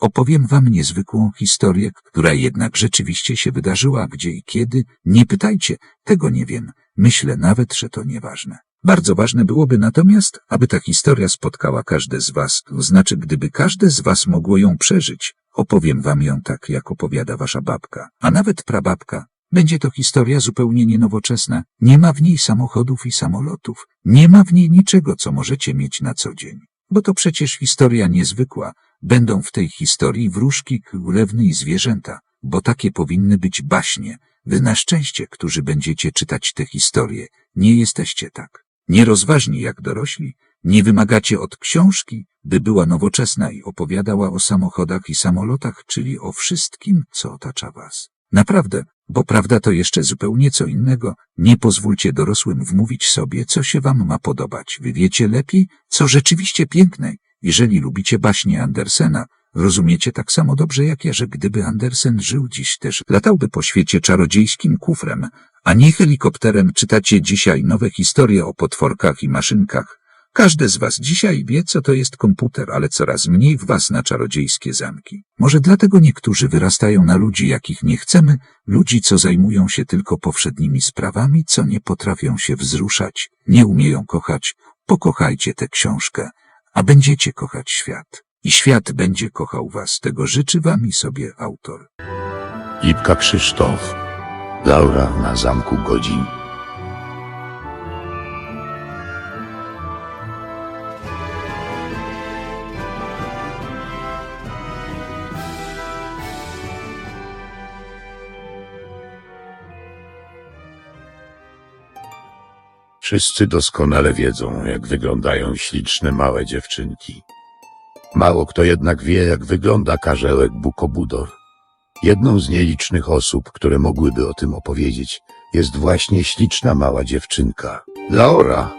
Opowiem wam niezwykłą historię, która jednak rzeczywiście się wydarzyła, gdzie i kiedy. Nie pytajcie, tego nie wiem. Myślę nawet, że to nieważne. Bardzo ważne byłoby natomiast, aby ta historia spotkała każde z was, to znaczy gdyby każde z was mogło ją przeżyć. Opowiem wam ją tak, jak opowiada wasza babka, a nawet prababka. Będzie to historia zupełnie nienowoczesna. Nie ma w niej samochodów i samolotów. Nie ma w niej niczego, co możecie mieć na co dzień. Bo to przecież historia niezwykła. Będą w tej historii wróżki, królewny i zwierzęta, bo takie powinny być baśnie. Wy na szczęście, którzy będziecie czytać te historie, nie jesteście tak. Nierozważni jak dorośli, nie wymagacie od książki, by była nowoczesna i opowiadała o samochodach i samolotach, czyli o wszystkim, co otacza was. Naprawdę, bo prawda to jeszcze zupełnie co innego. Nie pozwólcie dorosłym wmówić sobie, co się wam ma podobać. Wy wiecie lepiej, co rzeczywiście piękne. Jeżeli lubicie baśnie Andersena, rozumiecie tak samo dobrze jak ja, że gdyby Andersen żył dziś też, latałby po świecie czarodziejskim kufrem, a nie helikopterem. Czytacie dzisiaj nowe historie o potworkach i maszynkach. Każdy z was dzisiaj wie, co to jest komputer, ale coraz mniej w was na czarodziejskie zamki. Może dlatego niektórzy wyrastają na ludzi, jakich nie chcemy, ludzi, co zajmują się tylko powszednimi sprawami, co nie potrafią się wzruszać, nie umieją kochać. Pokochajcie tę książkę, a będziecie kochać świat. I świat będzie kochał was. Tego życzy wam i sobie autor. Lipka Krzysztof. Laura na zamku godzin. Wszyscy doskonale wiedzą, jak wyglądają śliczne małe dziewczynki. Mało kto jednak wie, jak wygląda karzełek Bukobudor. Jedną z nielicznych osób, które mogłyby o tym opowiedzieć, jest właśnie śliczna mała dziewczynka. Laura.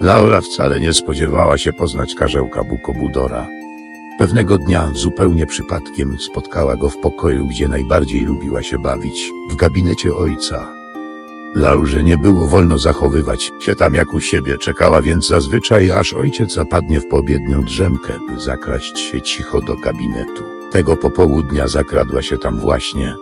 Laura wcale nie spodziewała się poznać karzełka Bukobudora. Pewnego dnia zupełnie przypadkiem spotkała go w pokoju, gdzie najbardziej lubiła się bawić, w gabinecie ojca. Laurze nie było wolno zachowywać się tam jak u siebie, czekała więc zazwyczaj, aż ojciec zapadnie w poobiednią drzemkę, by zakraść się cicho do gabinetu. Tego popołudnia zakradła się tam właśnie,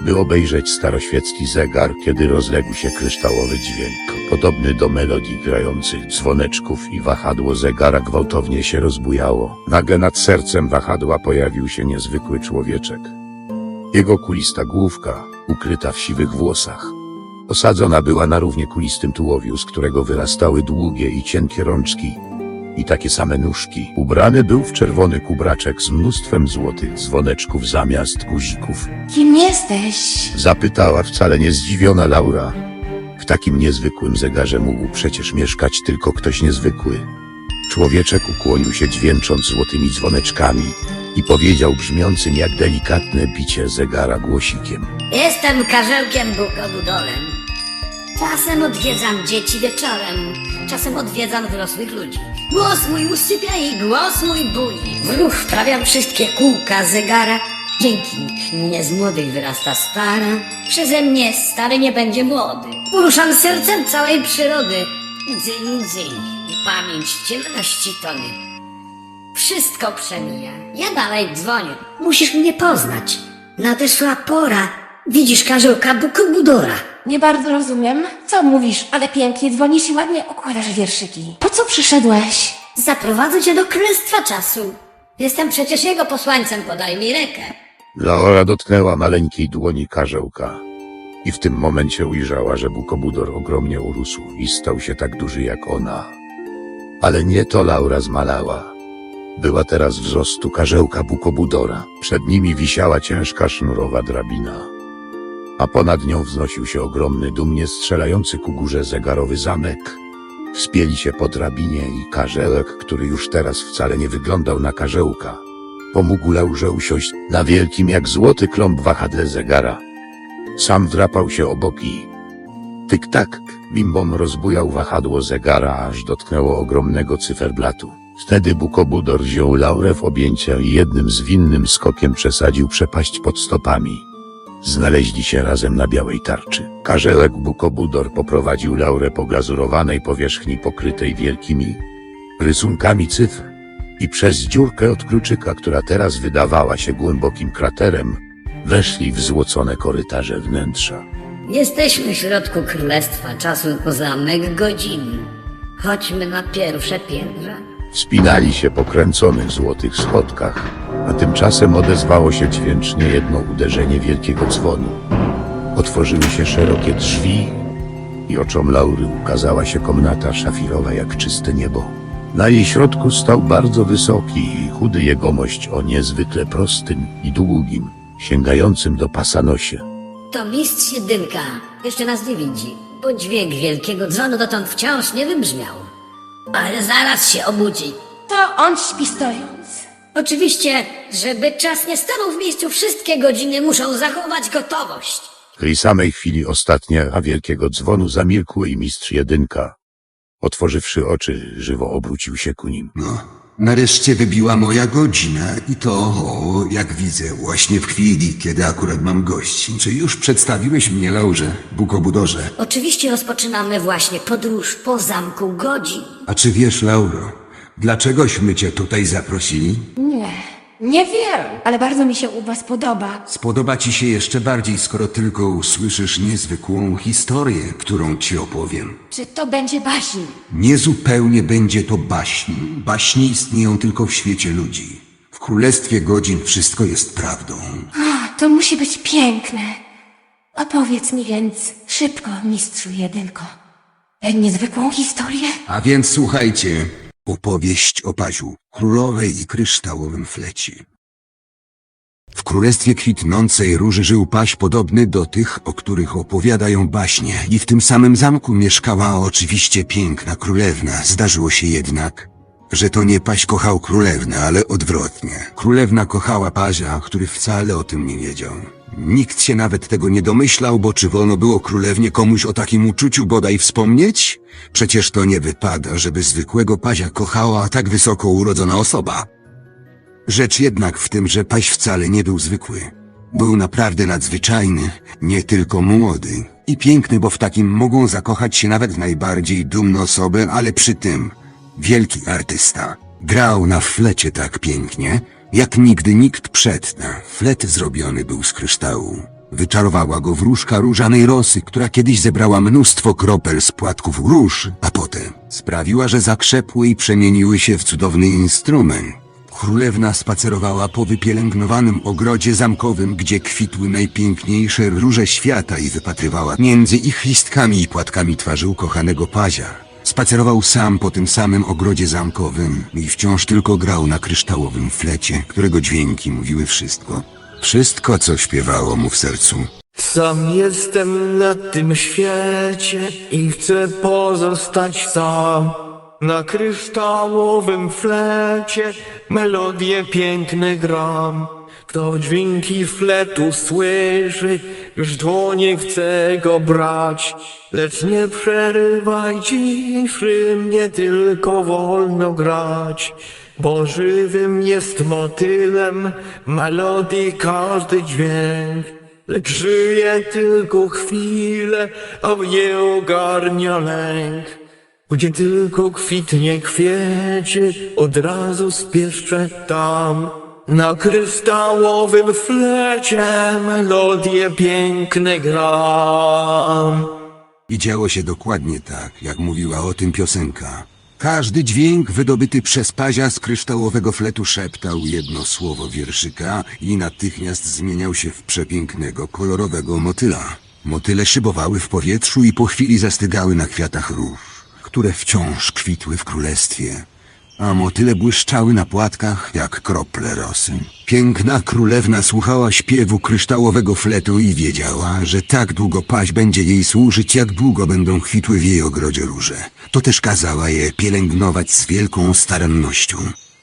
by obejrzeć staroświecki zegar, kiedy rozległ się kryształowy dźwięk, podobny do melodii grających dzwoneczków i wahadło zegara gwałtownie się rozbujało. Nagle nad sercem wahadła pojawił się niezwykły człowieczek. Jego kulista główka, ukryta w siwych włosach, Osadzona była na równie kulistym tułowiu, z którego wyrastały długie i cienkie rączki i takie same nóżki. Ubrany był w czerwony kubraczek z mnóstwem złotych dzwoneczków zamiast guzików. Kim jesteś? Zapytała wcale nie zdziwiona Laura. W takim niezwykłym zegarze mógł przecież mieszkać tylko ktoś niezwykły. Człowieczek ukłonił się dźwięcząc złotymi dzwoneczkami i powiedział brzmiącym jak delikatne bicie zegara głosikiem. Jestem karzełkiem Bukobudolem. Czasem odwiedzam dzieci wieczorem, czasem odwiedzam dorosłych ludzi. Głos mój usypia i głos mój bui. W ruch wprawiam wszystkie kółka zegara. Dzięki mnie z młodych wyrasta stara. Przeze mnie stary nie będzie młody. Poruszam sercem całej przyrody. Dzyń, dzyń i pamięć ciemności tony. Wszystko przemija. Ja dalej dzwonię. Musisz mnie poznać. Nadeszła pora. Widzisz karzełka Bukobudora. Nie bardzo rozumiem, co mówisz, ale pięknie dzwonisz i ładnie układasz wierszyki. Po co przyszedłeś? Zaprowadzę cię do królestwa czasu. Jestem przecież jego posłańcem, podaj mi rękę. Laura dotknęła maleńkiej dłoni karzełka i w tym momencie ujrzała, że Bukobudor ogromnie urósł i stał się tak duży jak ona. Ale nie to Laura zmalała. Była teraz wzrostu karzełka Bukobudora. Przed nimi wisiała ciężka sznurowa drabina, a ponad nią wznosił się ogromny, dumnie strzelający ku górze zegarowy zamek. Wspięli się po drabinie i karzełek, który już teraz wcale nie wyglądał na karzełka, pomógł Laurze usiąść na wielkim jak złoty klomb wahadle zegara. Sam drapał się obok i tyk-tak, bimbom rozbujał wahadło zegara, aż dotknęło ogromnego cyferblatu. Wtedy Bukobudor wziął Laurę w objęcia i jednym zwinnym skokiem przesadził przepaść pod stopami. Znaleźli się razem na białej tarczy. Karzełek Bukobudor poprowadził Laurę po glazurowanej powierzchni pokrytej wielkimi rysunkami cyfr. i przez dziurkę od kluczyka, która teraz wydawała się głębokim kraterem, weszli w złocone korytarze wnętrza. Jesteśmy w środku królestwa, czasu to zamek godzin. Chodźmy na pierwsze piętra. Wspinali się po kręconych złotych schodkach, a tymczasem odezwało się dźwięcznie jedno uderzenie wielkiego dzwonu. Otworzyły się szerokie drzwi i oczom Laury ukazała się komnata szafirowa jak czyste niebo. Na jej środku stał bardzo wysoki i chudy jegomość o niezwykle prostym i długim, sięgającym do pasa nosie. To mistrz jedynka. Jeszcze nas nie widzi, bo dźwięk wielkiego dzwonu dotąd wciąż nie wybrzmiał. Ale zaraz się obudzi. To on śpi stojąc. Oczywiście, żeby czas nie stanął w miejscu, wszystkie godziny muszą zachować gotowość. W tej samej chwili ostatnie, a wielkiego dzwonu zamilkły i mistrz jedynka. Otworzywszy oczy, żywo obrócił się ku nim. No, nareszcie wybiła moja godzina i to, o, jak widzę, właśnie w chwili, kiedy akurat mam gości. Czy już przedstawiłeś mnie, Laurze, Bukobudorze? Oczywiście rozpoczynamy właśnie podróż po zamku godzin. A czy wiesz, Lauro, dlaczegośmy cię tutaj zaprosili? Nie, nie wiem, ale bardzo mi się u was podoba. Spodoba ci się jeszcze bardziej, skoro tylko usłyszysz niezwykłą historię, którą ci opowiem. Czy to będzie baśń? Niezupełnie będzie to baśń. Baśnie istnieją tylko w świecie ludzi. W królestwie godzin wszystko jest prawdą. To musi być piękne. Opowiedz mi więc szybko, mistrzu jedynko. Tę niezwykłą historię? A więc słuchajcie, opowieść o Paziu, królowej i kryształowym fleci. W królestwie kwitnącej róży żył paź podobny do tych, o których opowiadają baśnie i w tym samym zamku mieszkała oczywiście piękna królewna. Zdarzyło się jednak, że to nie paź kochał królewnę, ale odwrotnie. Królewna kochała pazia, który wcale o tym nie wiedział. Nikt się nawet tego nie domyślał, bo czy wolno było królewnie komuś o takim uczuciu bodaj wspomnieć? Przecież to nie wypada, żeby zwykłego pazia kochała tak wysoko urodzona osoba. Rzecz jednak w tym, że paź wcale nie był zwykły. Był naprawdę nadzwyczajny, nie tylko młody i piękny, bo w takim mogą zakochać się nawet najbardziej dumne osoby, ale przy tym wielki artysta. Grał na flecie tak pięknie, jak nigdy nikt przedtem. Flet zrobiony był z kryształu. Wyczarowała go wróżka różanej rosy, która kiedyś zebrała mnóstwo kropel z płatków róż, a potem sprawiła, że zakrzepły i przemieniły się w cudowny instrument. Królewna spacerowała po wypielęgnowanym ogrodzie zamkowym, gdzie kwitły najpiękniejsze róże świata i wypatrywała między ich listkami i płatkami twarzy ukochanego pazia. Spacerował sam po tym samym ogrodzie zamkowym i wciąż tylko grał na kryształowym flecie, którego dźwięki mówiły wszystko. Wszystko, co śpiewało mu w sercu. Sam jestem na tym świecie i chcę pozostać sam. Na kryształowym flecie melodie piękne gram. Kto dźwięki fletu słyszy, już dłonie chce go brać. Lecz nie przerywaj ciszy, mnie tylko wolno grać. Bo żywym jest motylem melodii każdy dźwięk. Lecz żyje tylko chwilę, a mnie ogarnia lęk. Gdzie tylko kwitnie kwiecie, od razu spieszczę tam. Na kryształowym flecie melodie piękne gram. I działo się dokładnie tak, jak mówiła o tym piosenka. Każdy dźwięk wydobyty przez pazia z kryształowego fletu szeptał jedno słowo wierszyka i natychmiast zmieniał się w przepięknego, kolorowego motyla. Motyle szybowały w powietrzu i po chwili zastygały na kwiatach róż, które wciąż kwitły w królestwie. A motyle błyszczały na płatkach jak krople rosy. Piękna królewna słuchała śpiewu kryształowego fletu i wiedziała, że tak długo paź będzie jej służyć, jak długo będą kwitły w jej ogrodzie róże. To też kazała je pielęgnować z wielką starannością.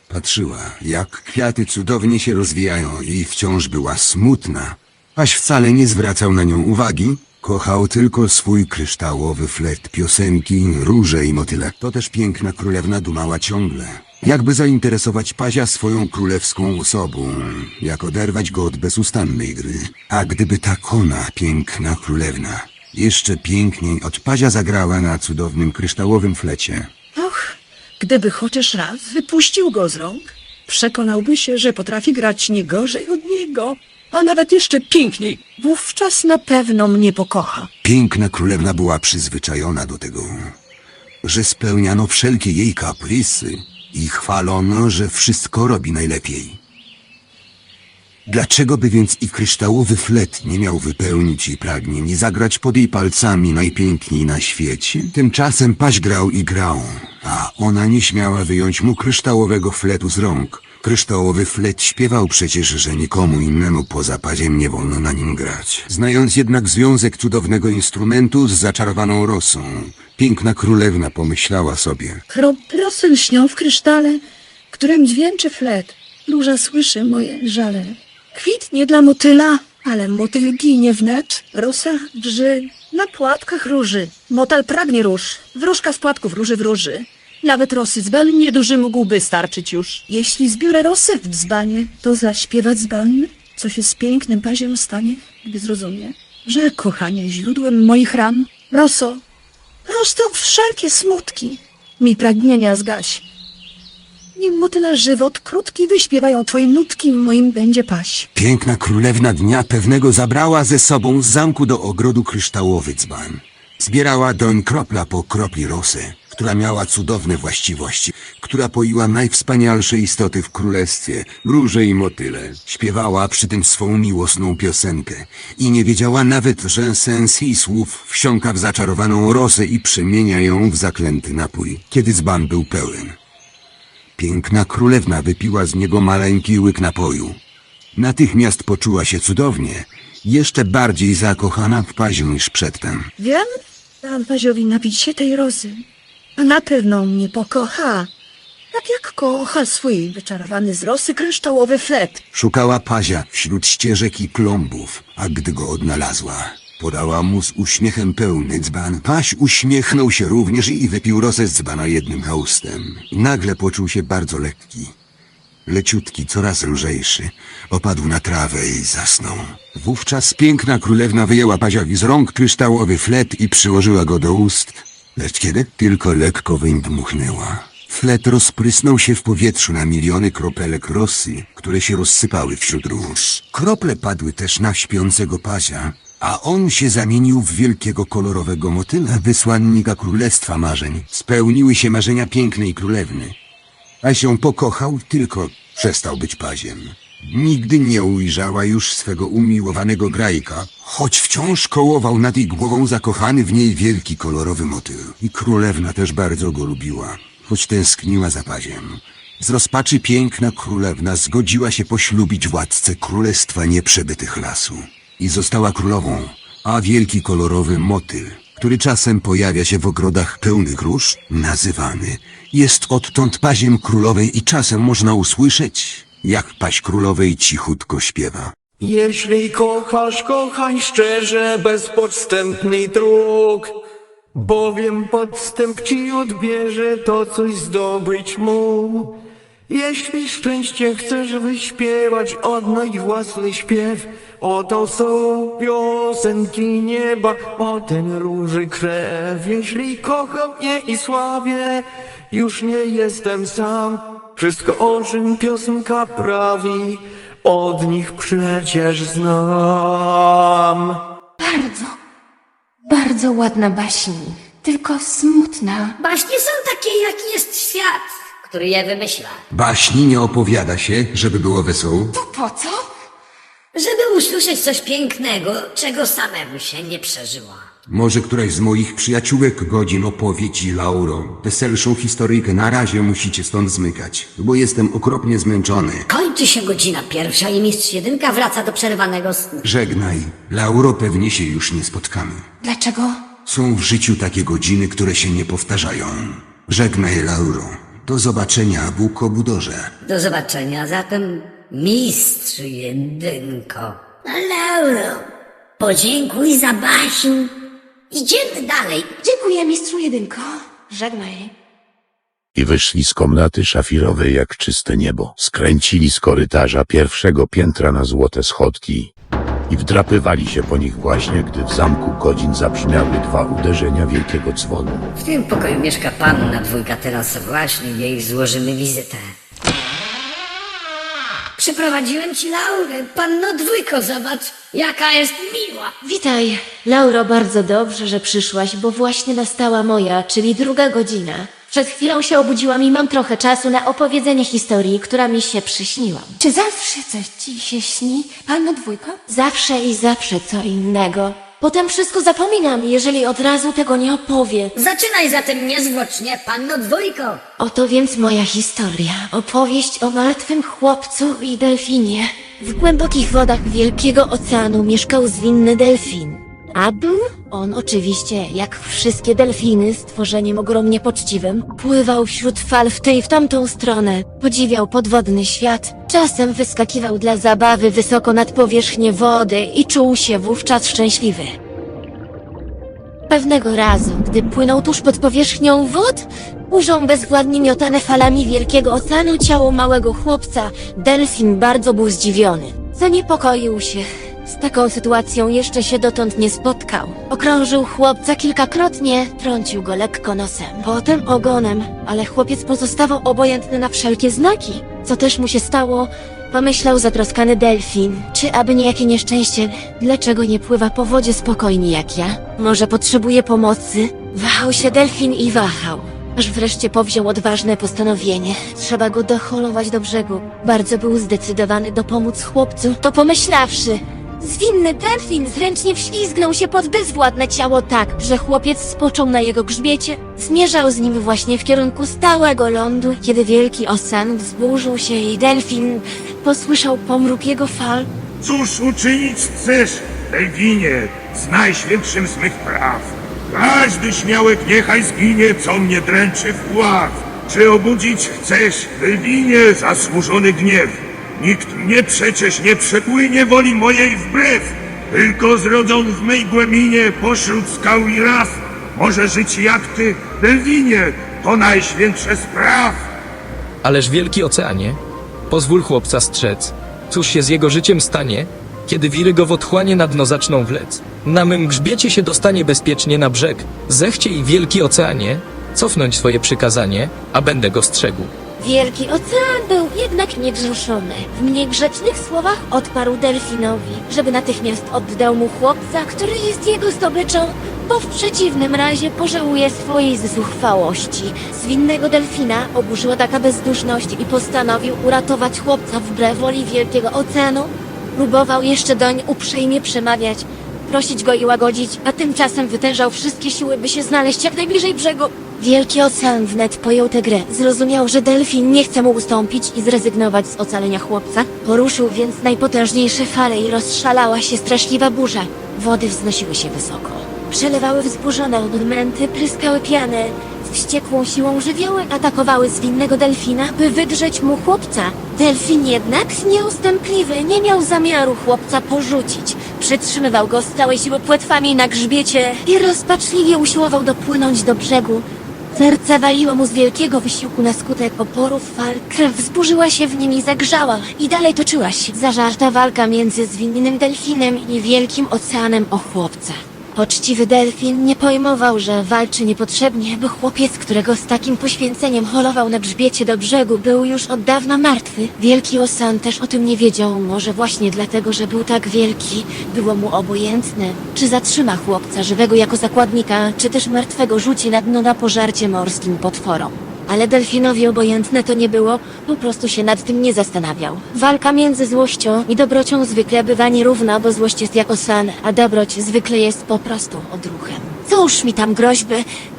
Patrzyła, jak kwiaty cudownie się rozwijają i wciąż była smutna. Paź wcale nie zwracał na nią uwagi, Kochał tylko swój kryształowy flet, piosenki, róże i motyle. To też piękna królewna dumała ciągle. Jakby zainteresować Pazia swoją królewską osobą, jak oderwać go od bezustannej gry. A gdyby tak ona, piękna królewna, jeszcze piękniej od Pazia zagrała na cudownym kryształowym flecie. Och, Gdyby chociaż raz wypuścił go z rąk, przekonałby się, że potrafi grać nie gorzej od niego, a nawet jeszcze piękniej. Wówczas na pewno mnie pokocha. Piękna królewna była przyzwyczajona do tego, że spełniano wszelkie jej kaprysy i chwalono, że wszystko robi najlepiej. Dlaczego by więc i kryształowy flet nie miał wypełnić jej pragnień i zagrać pod jej palcami najpiękniej na świecie? Tymczasem paź grał i grał, a ona nie śmiała wyjąć mu kryształowego fletu z rąk. Kryształowy flet śpiewał przecież, że nikomu innemu poza paziem nie wolno na nim grać. Znając jednak związek cudownego instrumentu z zaczarowaną rosą, piękna królewna pomyślała sobie. Kropl rosy lśnią w krysztale, którym dźwięczy flet. Róża słyszy moje żale. Kwitnie dla motyla, ale motyl ginie wnet. Rosa drży na płatkach róży. Motel pragnie róż. Wróżka z płatków róży wróży. Nawet rosy dzban nieduży mógłby starczyć już. Jeśli zbiorę rosę w dzbanie, to zaśpiewać dzban, co się z pięknym paziem stanie, gdy zrozumie, że kochanie źródłem moich ran. Roso, rosną wszelkie smutki, mi pragnienia zgaś. Nim motyla żywot krótki wyśpiewają twoje nutki, moim będzie paść. Piękna królewna dnia pewnego zabrała ze sobą z zamku do ogrodu kryształowy dzban. Zbierała doń kropla po kropli rosy, która miała cudowne właściwości, która poiła najwspanialsze istoty w królestwie, róże i motyle. Śpiewała przy tym swą miłosną piosenkę i nie wiedziała nawet, że sens jej słów wsiąka w zaczarowaną rosę i przemienia ją w zaklęty napój, kiedy dzban był pełen. Piękna królewna wypiła z niego maleńki łyk napoju. Natychmiast poczuła się cudownie, jeszcze bardziej zakochana w paziu niż przedtem. Wiem, dam paziowi napić się tej rozy, na pewno mnie pokocha. Tak jak kocha swój wyczarowany z rosy kryształowy flet. Szukała pazia wśród ścieżek i klombów, a gdy go odnalazła, podała mu z uśmiechem pełny dzban. Paź uśmiechnął się również i wypił rosę z dzbana jednym haustem. Nagle poczuł się bardzo lekki. Leciutki, coraz lżejszy, opadł na trawę i zasnął. Wówczas piękna królewna wyjęła paziowi z rąk kryształowy flet i przyłożyła go do ust. Lecz kiedy tylko lekko wyń dmuchnęła, flet rozprysnął się w powietrzu na miliony kropelek rosy, które się rozsypały wśród róż. Krople padły też na śpiącego pazia, a on się zamienił w wielkiego kolorowego motyla, wysłannika królestwa marzeń. Spełniły się marzenia pięknej królewny a się pokochał, tylko przestał być paziem. Nigdy nie ujrzała już swego umiłowanego grajka, choć wciąż kołował nad jej głową zakochany w niej wielki kolorowy motyl. I królewna też bardzo go lubiła, choć tęskniła za paziem. Z rozpaczy piękna królewna zgodziła się poślubić władcę królestwa nieprzebytych lasu. I została królową, a wielki kolorowy motyl, który czasem pojawia się w ogrodach pełnych róż, nazywany, jest odtąd paziem królowej i czasem można usłyszeć, jak paź królowej cichutko śpiewa. Jeśli kochasz, kochaj szczerze, bez podstępnych dróg. Bowiem podstęp ci odbierze to, coś zdobyć mu. Jeśli szczęście chcesz wyśpiewać, odnajdź własny śpiew. Oto są piosenki nieba, o ten róży krew. Jeśli kocham mnie i sławię, już nie jestem sam. Wszystko o czym piosenka prawi, od nich przecież znam. Bardzo, bardzo ładna baśń, tylko smutna. Baśnie są takie, jaki jest świat, który je wymyśla. Baśni nie opowiada się, żeby było wesoło. To po co? Żeby usłyszeć coś pięknego, czego samemu się nie przeżyła. Może któraś z moich przyjaciółek godzin opowie ci, Lauro, weselszą historyjkę. Na razie musicie stąd zmykać, bo jestem okropnie zmęczony. Kończy się godzina pierwsza i mistrz jedynka wraca do przerwanego snu. Żegnaj, Lauro, pewnie się już nie spotkamy. Dlaczego? Są w życiu takie godziny, które się nie powtarzają. Żegnaj, Lauro. Do zobaczenia, Bukobudorze. Do zobaczenia zatem, mistrz jedynko. Lauro, podziękuj za baśń. Idziemy dalej. Dziękuję, mistrzu jedynko. Żegnaj. I wyszli z komnaty szafirowej jak czyste niebo. Skręcili z korytarza pierwszego piętra na złote schodki. i wdrapywali się po nich właśnie, gdy w zamku godzin zabrzmiały dwa uderzenia wielkiego dzwonu. W tym pokoju mieszka panna dwójka, teraz właśnie jej złożymy wizytę. Przyprowadziłem ci Laurę, panno dwójko, zobacz, jaka jest miła. Witaj, Lauro, bardzo dobrze, że przyszłaś, bo właśnie nastała moja, czyli druga godzina. Przed chwilą się obudziłam i mam trochę czasu na opowiedzenie historii, która mi się przyśniła. Czy zawsze coś ci się śni, panno dwójko? Zawsze i zawsze co innego. Potem wszystko zapominam, jeżeli od razu tego nie opowiem. Zaczynaj zatem niezwłocznie, panno dwójko. Oto więc moja historia. Opowieść o martwym chłopcu i delfinie. W głębokich wodach wielkiego oceanu mieszkał zwinny delfin. A był on oczywiście, jak wszystkie delfiny, stworzeniem ogromnie poczciwym. Pływał wśród fal w tę i w tamtą stronę. Podziwiał podwodny świat. Czasem wyskakiwał dla zabawy wysoko nad powierzchnię wody i czuł się wówczas szczęśliwy. Pewnego razu, gdy płynął tuż pod powierzchnią wód, ujrzał bezwładnie miotane falami wielkiego oceanu ciało małego chłopca. Delfin bardzo był zdziwiony. Zaniepokoił się. Z taką sytuacją jeszcze się dotąd nie spotkał. Okrążył chłopca kilkakrotnie, trącił go lekko nosem, potem ogonem, ale chłopiec pozostawał obojętny na wszelkie znaki. Co też mu się stało, pomyślał zatroskany delfin. Czy aby nie jakie nieszczęście, dlaczego nie pływa po wodzie spokojnie jak ja? Może potrzebuje pomocy? Wahał się delfin i wahał. Aż wreszcie powziął odważne postanowienie. Trzeba go doholować do brzegu. Bardzo był zdecydowany dopomóc chłopcu. To pomyślawszy, zwinny delfin zręcznie wślizgnął się pod bezwładne ciało tak, że chłopiec spoczął na jego grzbiecie. Zmierzał z nim właśnie w kierunku stałego lądu, kiedy wielki ocean wzburzył się i delfin posłyszał pomruk jego fal. Cóż uczynić chcesz, Delwinie, z najświętszym z mych praw? Każdy śmiałek niechaj zginie, co mnie dręczy w ław. Czy obudzić chcesz, Delwinie, zasłużony gniew? Nikt mnie przecież nie przepłynie woli mojej wbrew. Tylko zrodzony w mej głębinie pośród skał i raf. Może żyć jak ty, Delwinie, to najświętsze spraw. Ależ wielki oceanie, pozwól chłopca strzec. Cóż się z jego życiem stanie, kiedy wiry go w otchłanie na dno zaczną wlec? Na mym grzbiecie się dostanie bezpiecznie na brzeg. Zechciej, wielki oceanie, cofnąć swoje przykazanie, a będę go strzegł. Wielki ocean był jednak niewzruszony. W niegrzecznych słowach odparł delfinowi, żeby natychmiast oddał mu chłopca, który jest jego zdobyczą, bo w przeciwnym razie pożałuje swojej zuchwałości. Zwinnego delfina oburzyła taka bezduszność i postanowił uratować chłopca wbrew woli wielkiego oceanu. Próbował jeszcze doń uprzejmie przemawiać, prosić go i łagodzić, a tymczasem wytężał wszystkie siły, by się znaleźć jak najbliżej brzegu. Wielki ocean wnet pojął tę grę. Zrozumiał, że delfin nie chce mu ustąpić i zrezygnować z ocalenia chłopca. Poruszył więc najpotężniejsze fale i rozszalała się straszliwa burza. Wody wznosiły się wysoko. Przelewały wzburzone odmęty, pryskały pianę. Z wściekłą siłą żywioły atakowały zwinnego delfina, by wydrzeć mu chłopca. Delfin jednak, nieustępliwy, nie miał zamiaru chłopca porzucić. Przytrzymywał go z całej siły płetwami na grzbiecie i rozpaczliwie usiłował dopłynąć do brzegu. Serce waliło mu z wielkiego wysiłku na skutek oporów fal. Krew wzburzyła się w nim i zagrzała. I dalej toczyła się zażarta walka między zwinnym delfinem i wielkim oceanem o chłopca. Poczciwy delfin nie pojmował, że walczy niepotrzebnie, bo chłopiec, którego z takim poświęceniem holował na grzbiecie do brzegu, był już od dawna martwy. Wielki ocean też o tym nie wiedział, może właśnie dlatego, że był tak wielki, było mu obojętne, czy zatrzyma chłopca żywego jako zakładnika, czy też martwego rzuci na dno na pożarcie morskim potworom. Ale delfinowi obojętne to nie było, po prostu się nad tym nie zastanawiał. Walka między złością i dobrocią zwykle bywa nierówna, bo złość jest jak ocean, a dobroć zwykle jest po prostu odruchem. Cóż mi tam groźby?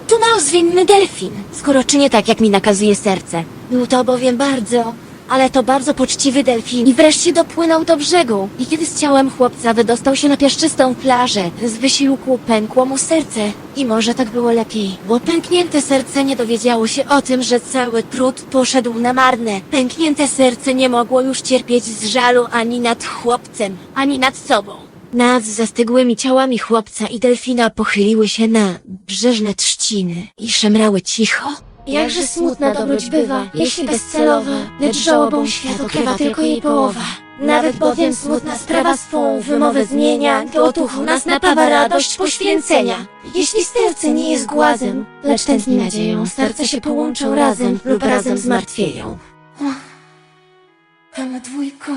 Tu ma zwinny delfin, skoro czynię tak, jak mi nakazuje serce. Był to bowiem bardzo, ale to bardzo poczciwy delfin i wreszcie dopłynął do brzegu. I kiedy z ciałem chłopca wydostał się na piaszczystą plażę, z wysiłku pękło mu serce. I może tak było lepiej, bo pęknięte serce nie dowiedziało się o tym, że cały trud poszedł na marne. Pęknięte serce nie mogło już cierpieć z żalu ani nad chłopcem, ani nad sobą. Nad zastygłymi ciałami chłopca i delfina pochyliły się na brzeżne trzciny i szemrały cicho Jakże smutna dobroć bywa, jeśli bezcelowa, lecz żałobą świat okrywa tylko jej połowa. Nawet bowiem smutna sprawa swą wymowę zmienia, do otuchu nas napawa radość poświęcenia. Jeśli serce nie jest głazem, lecz tętni nadzieją, serca się połączą razem lub razem zmartwieją. Pana dwójko.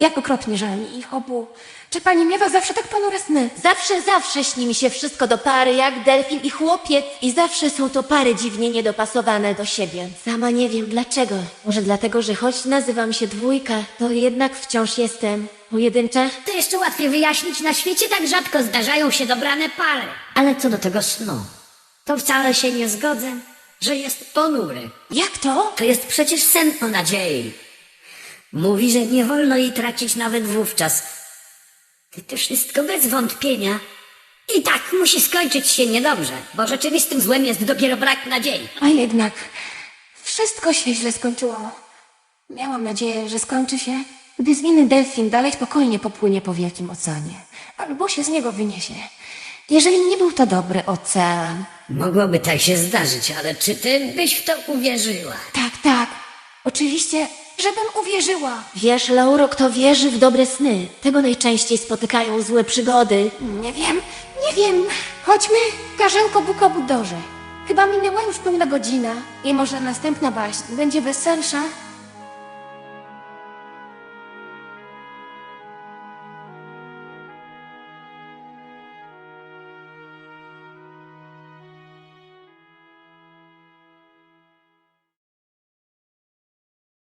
Jak okropnie żal mi ich obu. Czy pani miewa zawsze tak ponure sny? Zawsze, zawsze śni mi się wszystko do pary, jak delfin i chłopiec. I zawsze są to pary dziwnie niedopasowane do siebie. Sama nie wiem dlaczego. Może dlatego, że choć nazywam się dwójka, to jednak wciąż jestem pojedyncza. To jeszcze łatwiej wyjaśnić, na świecie tak rzadko zdarzają się dobrane pary. Ale co do tego snu, to wcale się nie zgodzę, że jest ponury. Jak to? To jest przecież sen o nadziei. Mówi, że nie wolno jej tracić nawet wówczas, to wszystko bez wątpienia. I tak musi skończyć się niedobrze, bo rzeczywistym złem jest dopiero brak nadziei. A jednak wszystko się źle skończyło. Miałam nadzieję, że skończy się, gdy zwinny delfin dalej spokojnie popłynie po wielkim oceanie. Albo się z niego wyniesie. Jeżeli nie był to dobry ocean. Mogłoby tak się zdarzyć, ale czy ty byś w to uwierzyła? Tak, tak. Oczywiście, żebym uwierzyła. Wiesz, Lauro, kto wierzy w dobre sny, tego najczęściej spotykają złe przygody. Nie wiem, nie wiem. Chodźmy, Karzełko Bukobudorze. Chyba minęła już pełna godzina i może następna baśń będzie weselsza